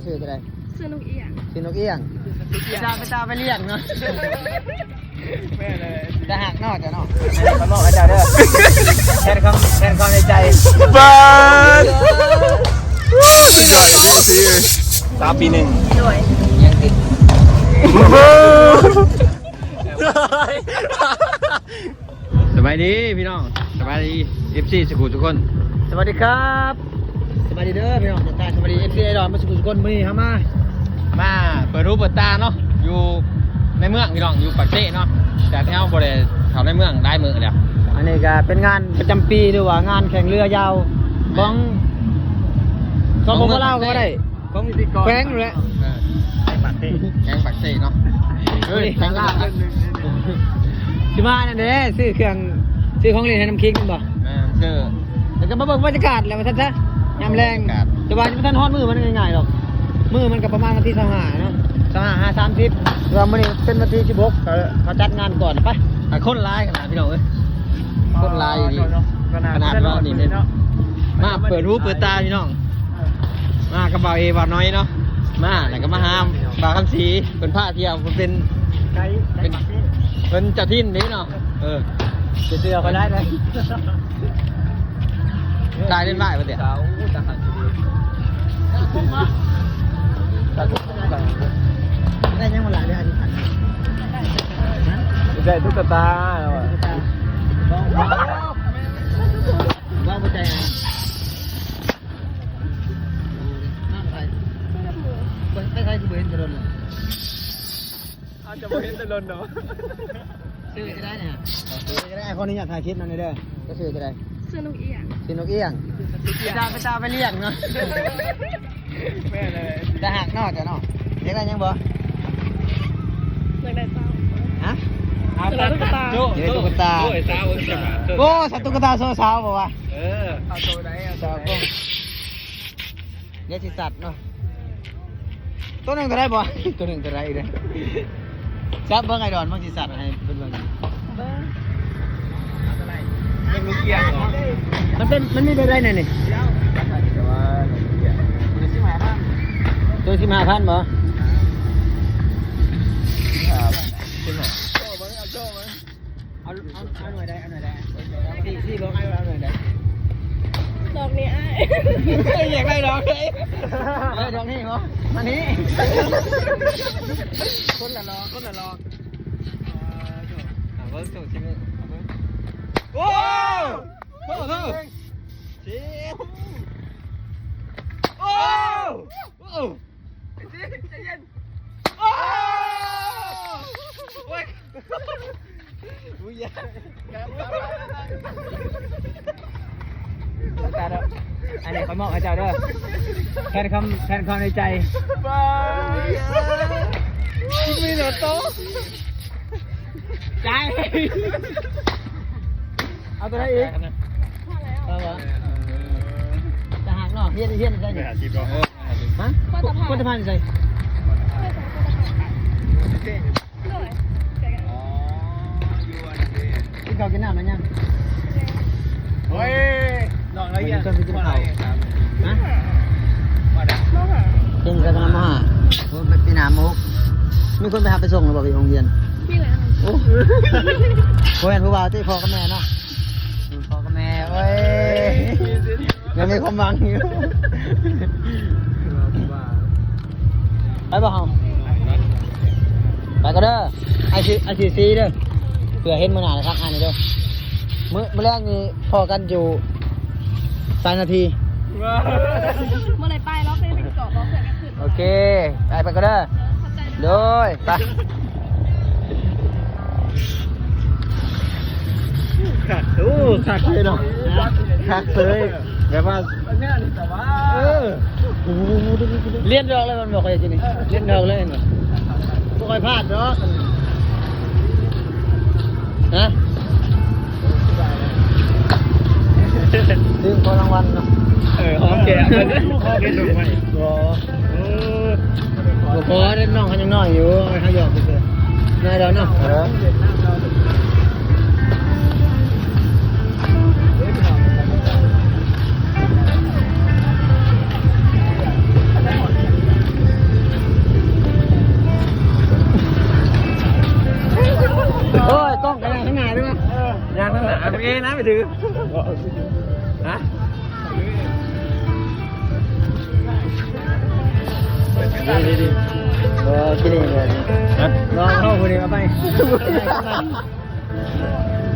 ก็ซื้อจะได้ซื้อนกเอียงซื้อนกเอี้ยงไปตามไปตามไปเลี้ยงเนาะแม่เลยจะหักนอกจะเนาะมาบอกอาจารย์เด้อแทนคำแทนความในใจบ้านสุดยอดสิสามปีหนึ่งด้วยยังติดสบายดีพี่น้องสบายดีเอฟซีสกูทุกคน สวัสดีครับ สบายดีเด้อพี่น้องทุกท่านสวัสดีเอฟซีไอดอลมาสกูทุกคนมื้อนี้ครับมามาเปิดรูปเปิดตาเนาะอยู่ในเมืองพี่น้องอยู่ปากเซ่เนาะแต่ที่เราบริเขาในเมืองได้เมืองเดียวอันนี้ก็เป็นงานประจำปีหรือว่างานแข่งเรือยาวของของผมก็เล่าก็ได้ของแข้งอยู่แล้วเออปากเซ่แกงปากเซ่เนาะเฮ้ยแกงลาบสิมาเนี่ยเด้ซื้อเครื่องซื้อของเล่นให้น้ำคิงบ่แม่เชื่อแล้วก็มาเบิ่งบรรยากาศแล้วมาท่านซะ ยามแรงบรรยากาศแต่ว่าท่านฮอดมือมันง่ายๆหรอก มือมันก็ประมาณวันที่25เนาะ25 5 30เรามื้อนี้เป็นวันที่16เขาเขาจัดงานก่อนไปอะคนร้ายขนาดพี่น้องเอ้ย คนร้ายอยู่นี่ขนาดว่านี่เนี่ยมาเปิดรูปเปิดตาพี่น้อง มากระเบาเอบาน้อยเนาะ มาแล้วก็มาหามบาวคำสีเป็นผ้าเที่ยวมันเป็นไกด์เป็นเป็นเจ้าทินนี่เนาะ เออจะเสือเขาได้ไหม ตายเล่นได้ปะเดี๋ยวได้ยังมาหลายเดือนที่ผ่านมาได้ตุ๊กตาบ้องบ้องหัวใจนะน้ำใครใครใครคือเบนจะโดนเลยอาจจะไม่เห็นแต่ลนเนาะซื้อจะได้เนี่ยซื้อจะได้คนนี้อยากถ่ายคลิปนั่นเลยเด้อก็ซื้อจะได้ ซื้อนกเอียงซื้อนกเอี้ยงไปตามไปตามไปเลี้ยงเนาะแม่เลยจะหักนอกจะเนาะเรียกได้ยังบ่อยากได้เจ้าฮะเดี๋ยวตุ๊กตาโจ้โจ้ไอ้สาวใช่ไหมโอ้สัตว์ตุ๊กตาโซซาวบอกว่าเออเอาตัวไหนเอาตัวไหนเดี๋ยวสิสัตว์เนาะตัวหนึ่งเท่าไรบ่ตัวหนึ่งเท่าไรอีกเลยจับเบิ้งไอ้ดอนเบิ้งสิสัตว์ให้เป็นเบิ้ง ยังลูกเกียร์เหรอ มันเป็นมันมีไปได้ไหนนี่แต่ว่าเกียร์มันสิมาบ้างตัวสิบห้าพันบ่ครับใช่ไหมโจ้มั้งเอาโจ้มั้งเอาเอาเอาหน่อยได้เอาหน่อยได้สี่สี่บอกให้เอาหน่อยได้ดอกนี้ไอ้ายอยากได้ดอกเลยเออดอกนี้บ่มานี้คนละรอคนละรออ่าเบิ้งโจ้ใช่ไหม โอ้โหโทษเจี๊ยโอ้โอ้ใจเย็นโอ้โอ้ยอุ้ยยาแต่เด้ออันนี้เขามอบให้เจ้าด้อแทนคำแทนความในใจบายมีหนวดโตใจเอา ตัวไหนอีกพอแล้วเอาเหรอจะหักเนาะเฮียนเฮียนใช่ไหมไปหาจีบก่อนฮะพุทธภัณฑ์ใส่ไม่สองคนละค่ะด้วยแกกันอ๋ออยู่อันนี้กินข้าวกินน้ำแล้วยังเฮ้ยนอนแล้วยังชวนไปกินข้าวฮะน้องหากินกันน้ำมาโอ้ไปปีนามุกมีคนไปหาไปส่งหรือเปล่าไปโรงเรียนพี่แล้วโอ้โหเห็นผู้บ่าวที่พ่อกับแม่เนาะ ยยังมีความหวังอยู่ไปบ่เฮาไปก็เด้อไอซีไอซีซีเด้อเผื่อเห็นมื้อหน้านะครับอ่านหน่อยเด้อมื้อมื้อแรกนี่พอกันอยู่สามนาที เมื่อไรไปล็อกเลยไปเกาะล็อกเสร็จก็ขึ้นโอเค ไปไปก็ได้เข้าใจโดยไป ขัดโอ้ขัดเลยเนาะขัดเลยแบบว่าเนี่ยแต่ว่าเออเลี้ยนดอกเลยมันบอกเลยทีนี้เลี้ยนดอกเลยเห็นไหมบ่ค่อยพลาดดอกฮะดึงพอรางวัลเนาะเออหอมแก้มเลยหอมแก้มไหมบ่เออบ่พอเด้น้องเขายังน้อยอยู่เขาหยอกเฉยๆนายดอกเนาะ ไปถือฮะดีดีดีเออกินเองเลยฮะลองเข้าคนเดียวไป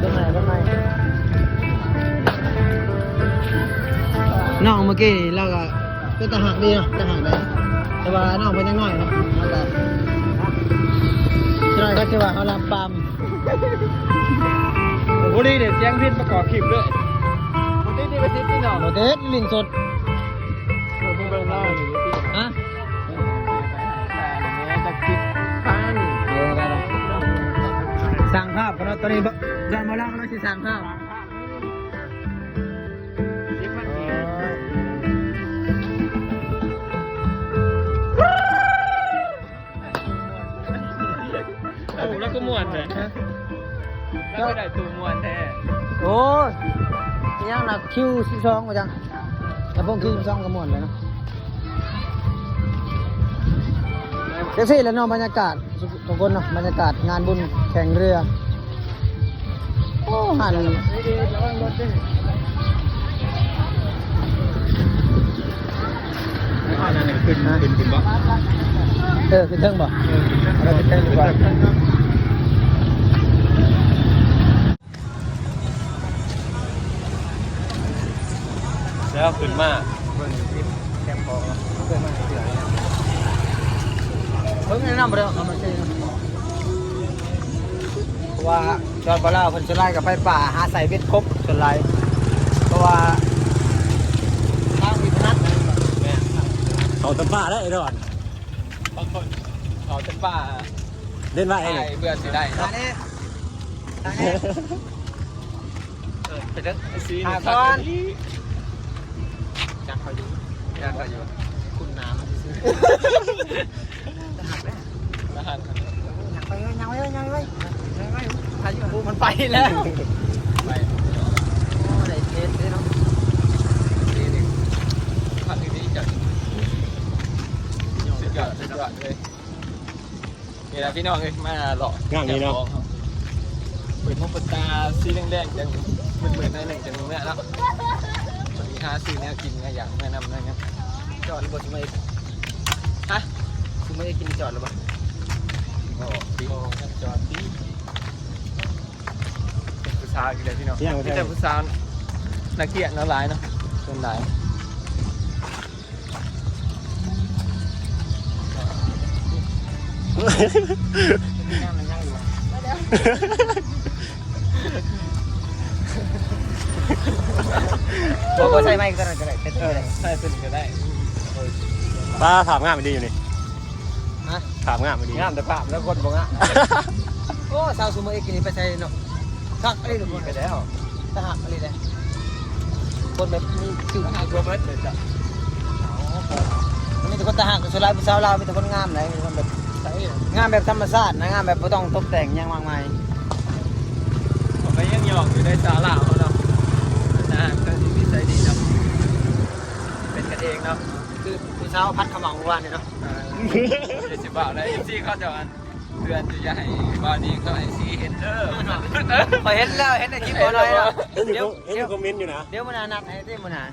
ต้นไม้ต้นไม้น้องเมื่อกี้เราก็เป็นตาหักดีเนาะตาหักเลยแต่ว่าน้องเป็นยังน้อยเนาะแล้วก็จะน้อยก็จะว่าเขาลำปาม โอ้ดีเดี๋ยวแจ้งพิษประกอบคลิปด้วยมันติดนี่มันติดนี่เนาะโมเดสลิ้นสดเราเพิ่งไปเล่าอยู่ที่ฮะแต่จะคิดพันเออไปเลยสั่งภาพกันเนาะตอนนี้ดอนมาล่างเราจะสั่งภาพคิดมันโอ้แล้วก็ม่วนเลย แล้วก็ได้ตัวม่วนแท้โอ้ยยังหนักคิวสิบสองมาจังแต่พวกคิวสิบสองก็หมดเลยเนาะเซ็กซี่แล้วเนาะบรรยากาศทุกคนเนาะบรรยากาศงานบุญแข่งเรือโอ้หันข้อนั้นขึ้นขึ้นขึ้นบ่เออคือเทิงบ่เราไปเทิงดีกว่า แล้วขึ้นมาเบิ่งที่แคมป์ของเนาะเพิ่นมาเสือเนี่ยเพิ่งแนะนำบ่ได้เอามาใช้เนาะเพราะว่าจอดบ่ลาวเพิ่นจะไล่กับไปป่าหาใส่เบ็ดครบส่วนหลายเพราะว่าทางมีพนัดนะแม่เขาตะป้าได้ไอ้ดอนบางคนเขาจะป่าเล่นว่าไอ้ไอ้เบื่อสิได้ทางนี้ทางนี้ไปเด้อซีหาก่อน จักเขาอยู่จักเขาอยู่คุณน้ำมันซื้อหักแล้วนะฮะหักไปเลยยังไว้เลยยังไว้ยังไว้พายุปูมันไปแล้วไปโอ้ได้เทสเลยเนาะนี่นี่พันนี้จัดสุดยอดสุดยอดเลยนี่แหละพี่น้องเอ้ยมาหล่อเปิดมุกเปิดตาสีแดงๆจังเหมือนๆในหนึ่งจังเนื้อแล้วมี หาซื้อเนี่ยกินไงอย่างแนะนำนะครับจอดหรือเปล่าทำไมฮะคุณไม่ได้กินจอดหรือเปล่าโอ้ดีจอดดีเป็นผู้สาวอีกแล้วพี่น้องมีแต่ผู้สาวนักเกียรติน้หลายเนาะเป็นหลายย่างมันย่างอยู่ บอกว่าใส่ไม้ก็ได้ก็ได้เต็มเอที่อเลยใช่สนิทก็ได้ป้าถามงามมันดีอยู่นี่ฮะถามงามมันดีงามแต่ปากแล้วคนบอกอะโอ้สาวซูเมอร์เอ็กนี่ไปใส่เนาะทักอะไรทุกคนไปแล้วถ้าหักอะไรเลยคนแบบมีคิวหาตัวเบิร์ดเลยจ้ะมีแต่คนตาหักสุดท้ายผู้สาวเราวมีแต่คนงามเลยมีแต่คนแบบใช่งามแบบธรรมชาตินะงามแบบไม่ต้องตกแต่งหยังมากมายผมไปยังหยอกอยู่ในสาลาเขาเนาะนะก็ดี นิสัยดีเนาะเป็นกันเองเนาะคือผู้สาวพัดขมังวันเนี่ยเนาะเจ็ดสิบบาทเลยซีเขาจะอันเตือนจะให้บาดีก็ไอซีเห็นเด้อพอเห็นแล้วเห็นในคลิปบอลอยแล้วเห็นอยู่เดี๋ยวเห็นอเดี๋ยวยู่คอมเมนต์อยู่นะเดี๋ยวมันนัดให้ที่มันหา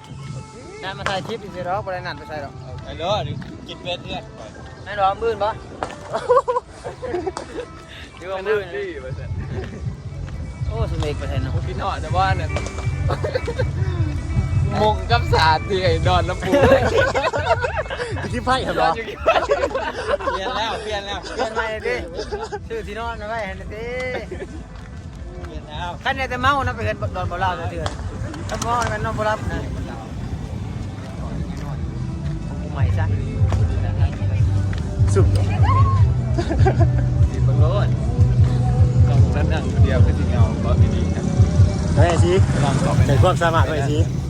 นัดมาถ่ายคลิปอีกสิหรอกบ่ได้นัดไปใส่หรอกไอ้เด้อกินเวทเนี่ยให้รอมื่นปะดีว่ามื่นดีไปเสร็จโอ้สมเอกไปใส่เนาะ กินหอดแต่ว่าเนี่ย มงกับสาดที่ไอ้ดอนน้ำปูที่ไพ่ครับดอเนาะนอยู่กี่เปลี่ยนแล้วเปลี่ยนแล้วเปลี่ยนใหม่ดิชื่อที่นอนเอาไว้ให้ดิเปลี่ยนแล้วคันเนี่ยแต่เมานะไปเห็นดอนบ่ลาวเถื่อนถ้าเมามันนอนบ่รับนะกูใหม่ซะสุดสีบังโลดต้องนั่งนั่งเดียวคือสิเงาก็ดีๆครับไอ้ชีลองต่อไป ใส่ความสามารถไอ้ชีไกลๆ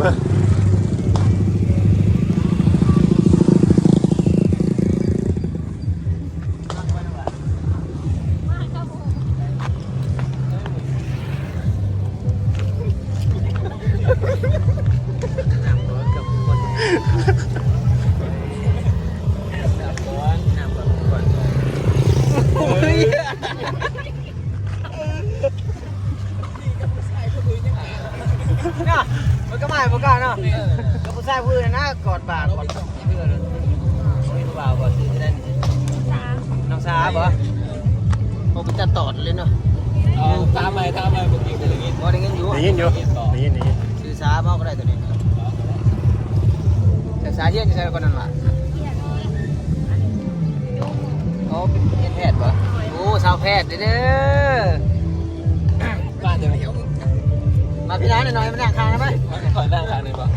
อ พี่ร้านหน่อยมานั่งข้างได้ไหมขอนั่งทางหนึ่งป่ะ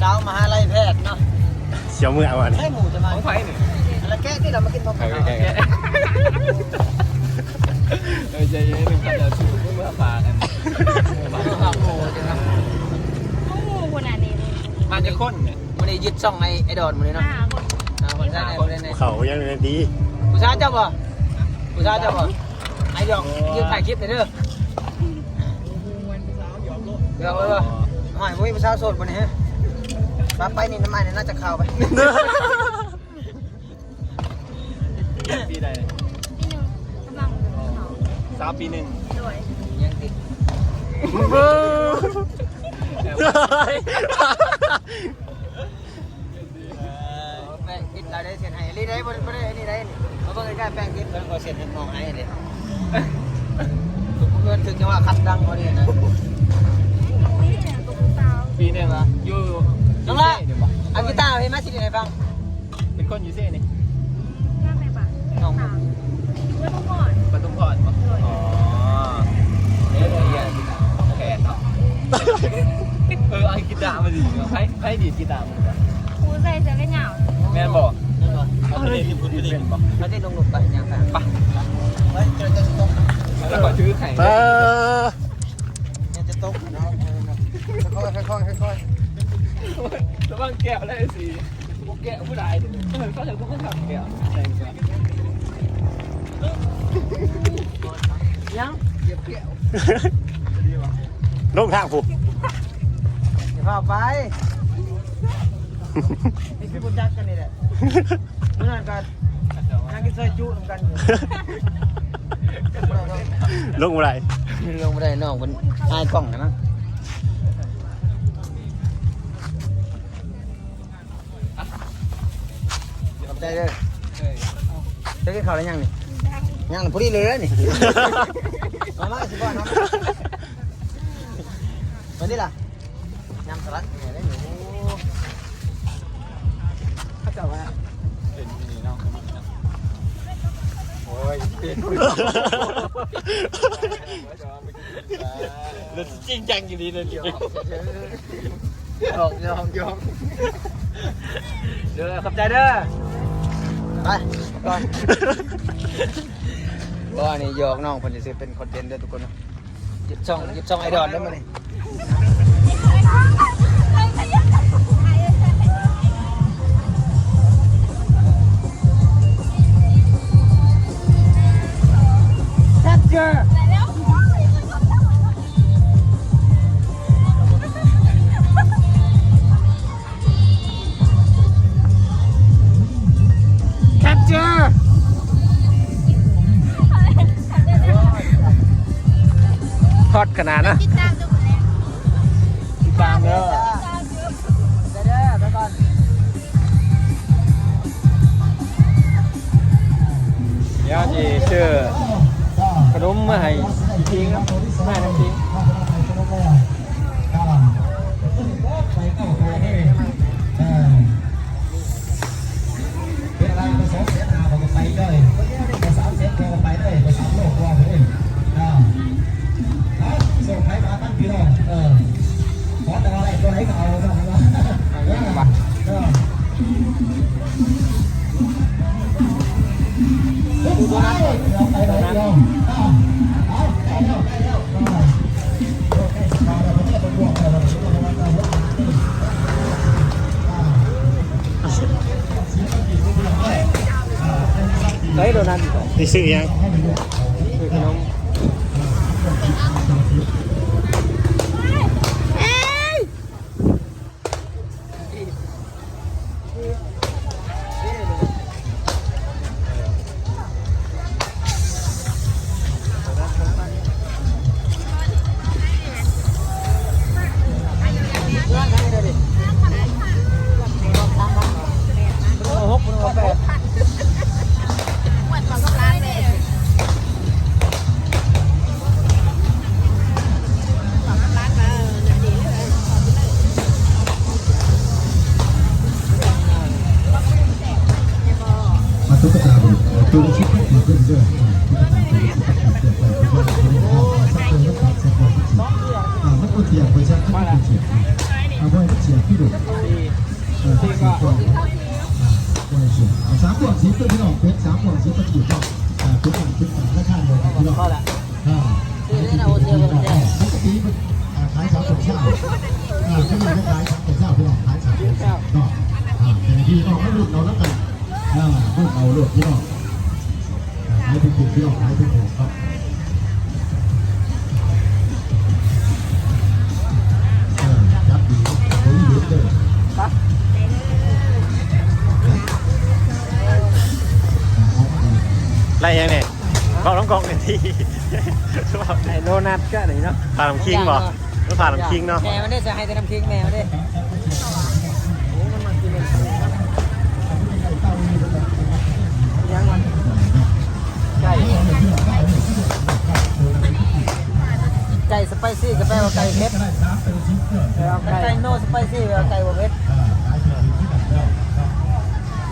สาวมหาลัยแพทย์เนาะเสียวมือเอาอันนี้ให้หมูจะมาของไฟหนึ่งแล้วแกะที่เรามากินพร้อมกันเออใจเย็นหนึ่งกันเดี๋ยวชูเมื่อฝากกันข้าวหมูจังครับโอ้โหขนาดนี้เลยมันจะข้นเนี่ยวันนี้ยึดช่องไอ้ไอ้ดอนมื้อนี้เนาะห้าคนอ่าคนใช้ในคนในเขายังดีผู้ชายเจ้าบ่ผู้ชายเจ้าบ่ ไอ้ดอกยืนถ่ายคลิปหน่อยเด้อเดี๋ยวเออหอยมุ้ยผู้ชายโสดบ่นี่ฮะไปไปนี่น้ำมันนี่น่าจะเข้าไปปีใดที่หนึ่งกำลังเขาสามปีหนึ่งโดยยังติดเบ้อแป้งติดเราได้เซ็นให้รีได้บ่บ่ได้นี่ได้นี่มาเบิ่งใกล้ๆแป้งติดเพิ่นก็เซ็นให้มองให้เด้เพิ่อนถึงจังว่าคัดดังบ่นี่นะนี่เนี่ยตุ๊กตาปีหนึ่งอยู่น้องละเอากีตาร์ให้มาสิให้ฟังเป็นคนยูเซ่นี่ข้างในบ้านสามเมื่อก่อนประตูพอดอ๋อเนี่ยละเอียดแขนเนาะเอออ้กีตาร์มาดีเนาะให้ให้ดีกีตาร์มันครูใส่เสื้อกันหนาวแม่บอกนั่นบ่เอาเลยที่พูดไม่ดีบอกมาที่ลงหลุมไปยังค่ะไปะ แล้วก็ชื่อไข่เออเนี่ยจะตกเนาะค่อยๆค่อยๆค่อยระวังแก้วได้สิพวกแก้วผู้ใดเขาจะต้องทำแก้วแรงกว่าๆยังเหยียบแก้วลงทางผูกอย่าพาไปนี่คือคุณจักกันนี่แหละเมื่อนั้นกันนั่งกินซอยจุ่กันอยู่ ลงอะไรลงไม่ได้น้องมันอายกล้องนะมั้งขอบใจเด้อจะกินข้าวแล้วยังนี่ยังพอดีเลยเด้อนี่ มามาสิบ่น้องวันนี้ล่ะ แล้วจริงจังอย่างนี้เลยเดี๋ยวหยอกหยอกหยอกเด้อขอบใจเด้อไปก่อนว่านี่ยอกน้องพิ่นจะซื้อเป็นคอนเทนต์เด้อทุกคนนะหยุดช่องหยุดช่องไอดอลได้มั้ยนี่ แนัทนี่ซื้อยัง เช้าอ่าถ้ามันก็ขายสามสิบเช้าพี่น้องขายสามสิบเช้าก็อ่าแต่พี่น้องก็รุ่นเราแล้วกันอ่ารุ่นเอารุ่นพี่น้องขายเป็นถูกพี่น้องขายเป็นถูกครับเออจับดีผมเห็นเลยอ่าเอาดีไรยังเนี่ยกองน้องกองกันที่ไอ้โดนัทก็ไหนเนาะผ่านน้ำคิงบ่ก็ ผ่านน้ำคิงเนาะแม่มันได้จะให้แต่น้ำคิงแม่มันได้ยังมันไก่ไก่สไปซี่ก็แปลว่าไก่เผ็ดไก่โนสไปซี่แปลว่าไก่บ่เผ็ด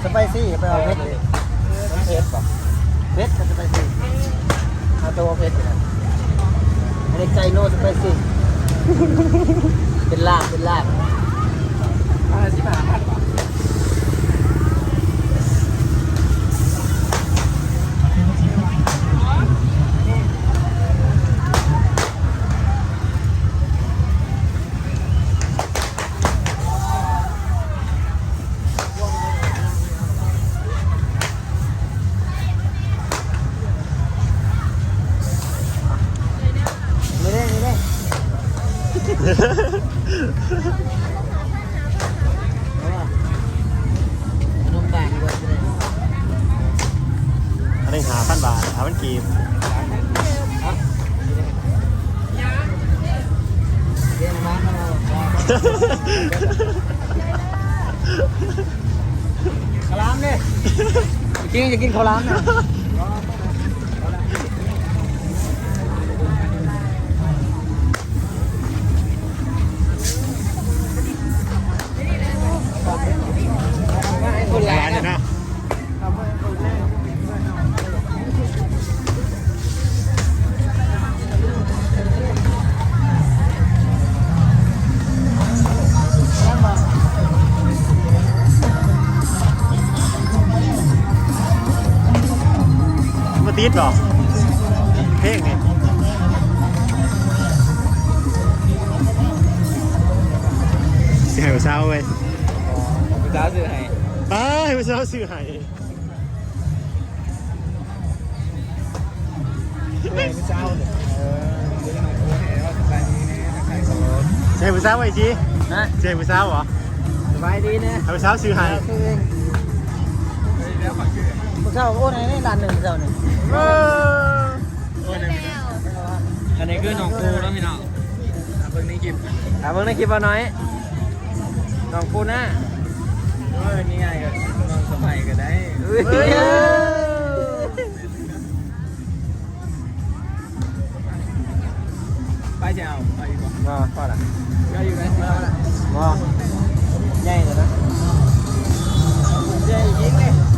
สไปซี่แปลว่าเผ็ดเผ็ดป่ะเผ็ดกับสไปซี่เอาตัวเผ็ดอยู่นะอันนี้ไก่โนสไปซี่ เป็นลาบเป็นลาบมาสิบห้าพัน อันนี้หาพันบาทหาพันกีบเรียนมาให้เราข้าวหลามเนี่ยกินจะกินข้าวหลามเนี่ย มาติดบ่เพลงนี่เสียงเช้าเว้ยกูจ้าซื้อให้ไปไปเช้าซื้อให้เพื่อนเจ้าเนี่ยเออซื้อหนังโค้ให้ว่าสบายดีนะถ้าใครก็เสียงเช้าไว้จีฮะเสียงเช้าเหรอสบายดีนะเอาเช้าซื้อให้คือเองเฮ้ยแล้วขอชื่อ พวกเจ้าโอ้ในนี่ร้านหนึ่งเจ้าหนึ่งเอออันนี้คือน้องปูแล้วพี่น้องเบิ่งในคลิปอะเบิ่งในคลิปเอาหน่อยน้องปูนะเออนี่ไงก็น้องสบายก็ได้เฮ้ยไปจะเอาไปดีกว่ามาพอละก็อยู่ได้มาใหญ่เลยนะใหญ่ยิงเลย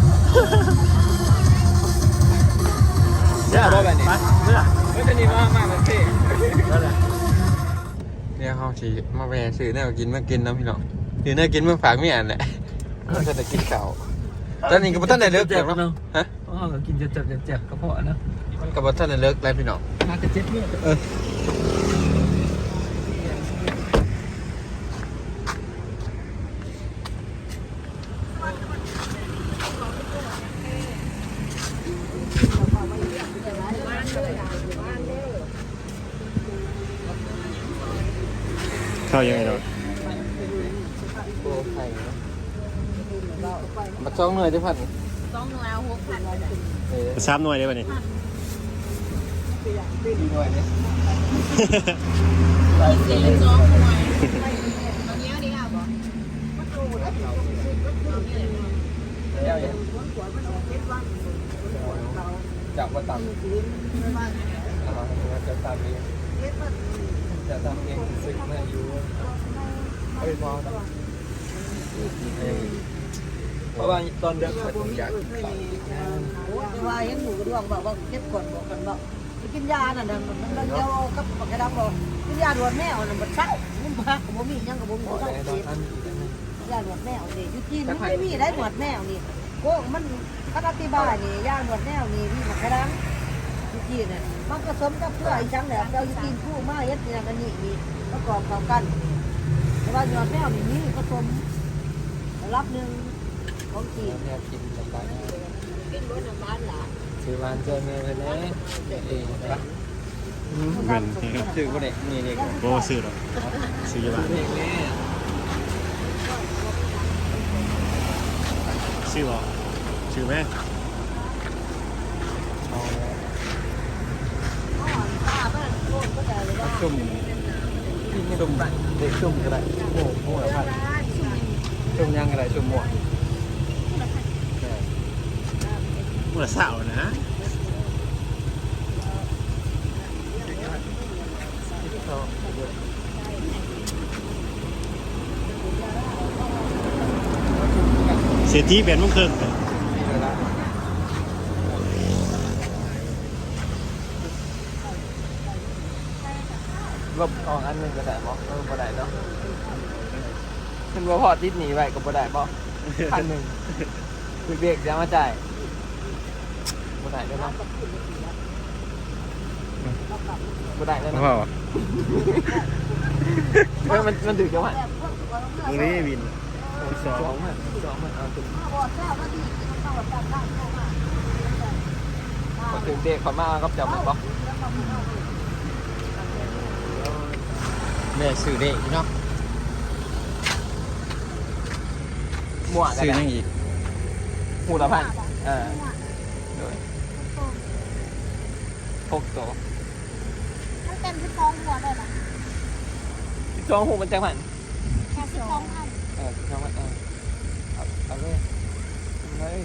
เจ้าบ่แบบนี้ ไปเมื่อเฮ้ยจะนี่มากมากเลยพี่เนี่ยเขาฉีมาแวะซื้อแนวกินมากินนะพี่น้องซื้อแนวกินมาฝากเมียอันแหละเขาจะได้กินข้าวตอนนี้ก็บ่ทันได้เลิกเจ็บเนาะฮะอ๋อก็กินเจ็บๆเจ็บๆกระเพาะนะมันก็บ่ทันได้เลิกแล้วพี่น้องมากระเจ็บเนี่ยเออ เข้ายังไงเนาะมาจ้องหน่อยดิพันต้องหนูเอาหกพันเออสามหน่วยได้ป่ะนี่ดีหน่อยเนี่ยสี่สองหน่วยตอนนี้ดีค่ะบอแล้วยังจากว่าต่ำอ่าจะตามเอง จะตามเองสึกมาอยู่เอ้ยมองเอ้เพราะว่าตอนเด็กผมอยากกินข้าวว่าเห็นหมูกระดวงบอกว่าเก็บก่อนบอกกันบอกกินยาน่ะมันมันเดียวกับกระดังบอกกินยาดวดแมวน่ะมันเศร้ามันบ้ากับบ่มียังกับบ่มีเพระเศร้าในตอนนั้นอีกนยาดวดแมวนี่อยู่จีนมันไม่มีได้ดวดแมวนี่โก้มันคณะที่บ้านนี่ยาดวดแมวนี่มีปากกระดัง อยู่จีนน่ะมันผสมกับเพื่ออีจังแหละเราอยู่จีนผู้มาเฮ็ดอย่างนั้นนี่มีประกอบเข้ากัน แต่ว่าดวดแมวนี่มีผสมรับหนึ่งของจีนอยากกินสบายกินรถน้ำมันล่ะซื้อร้านเจอเมย์เลยนะเองนะเงินชื่อบ่ได้นี่นี่โบซื้อหรอกซื้อยี่บาทเพลงนี้ซื้อหรอซื้อไหม เอาแล้ว จุ่มจุ่มเด็กจุ่มก็ได้โอ้โหละพันจุ่มยังก็ได้จุ่มหมวกมื่อเสาร์นะเสียทีเป็นมุ่งเครึ่องเลย ลบออกอัน หนึงก็ได้บ่เออบ่ได้เนาะเป็นว่าพอติดหนีไว้ก็บ่ได้บ่พันหนึ่งเด็กๆจะมาจ่ายบ่ได้เด้อเนาะบ่ได้เด้อพ่อเนาะเออมันมันถึงจังหวะมึงนี่วินสอสองงมันสองมันเอาถึงพอถึงเด็กขอมาก็จับมันบ่ แม่ซื้อได้เนาะมั่วกันซื้อนะยังอีกหมูละพันเออโดยหกตัวมันเต็มที่ท้องหัวเลยนะสองหูมันจังหวัดแค่ที่ท้องอันเออจังหวัดเออเอาเอาเลยเอาเลย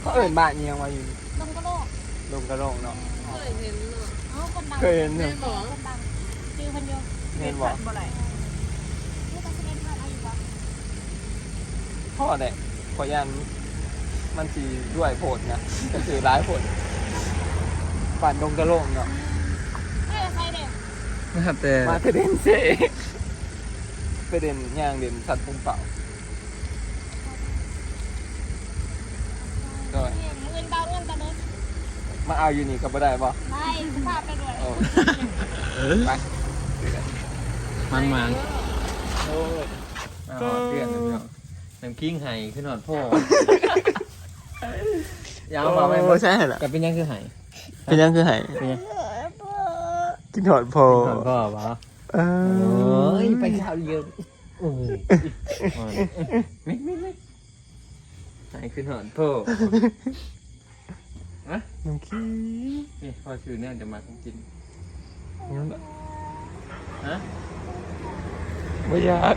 เขาเอิ่นบ้านเนียงมาอยู่ลงกระโลกลงกระโลงเนาะเอาคนดัง เคยเห็นเนี่ยคนดังชื่อคนเดียวเห็นบอกนี่ก็จะเป็นผ่านอายุบ่พ่อเนี่ยขอยันมันสีด้วยโผดนะก็คือร้ายโผดปั่นลงกระโลงเนาะไม่ใช่เด็กนะครับแต่มาเทเดนเซไปเด่นย่างเด่นสัตว์ปุ่มเปล่าโดย เงินเงินเบาเงินตะลึง มาเอาอยู่นี่ก็บ่ได้ป่ะไม่ภาพไปด้วยโอ้เออไปมันมันโอ้ยอ่าหอดเพื่อนนะพี่น้องน้ำกิ้งไห้ขึ้นหอดพ่อ ยาวมาไหมโอ้ใช่เหรอกับเป็นยังคือไห้เป็นยังคือไห้เป็นยังกินหอดพอหอดพ่อปะเอโอ้อยไปข่าวเยอะโอ้ยไม่ไม่ไม่ไห้ขึ้นหอดพ่อ น้ำขี้นี่พ่อชื่อเนี่ยจะมากินยังฮะไม่อยาก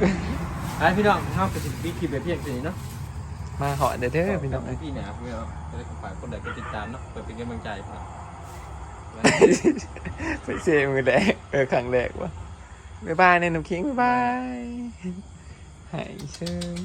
ไอพี่น้องเข้าไปติดบิ๊กคลิปแบบเพียงสีเนาะมาหอดเด้อเด้อพี่น้องพี่เนี่ยพี่น้องจะได้ฝากคนใดก็ติดตามเนาะเปิดเป็นกำลังใจครับไปเซมือแรกเออครั้งแรกวะบ๊ายบายเนี่ยน้ำคิงบ๊ายบายหายเชย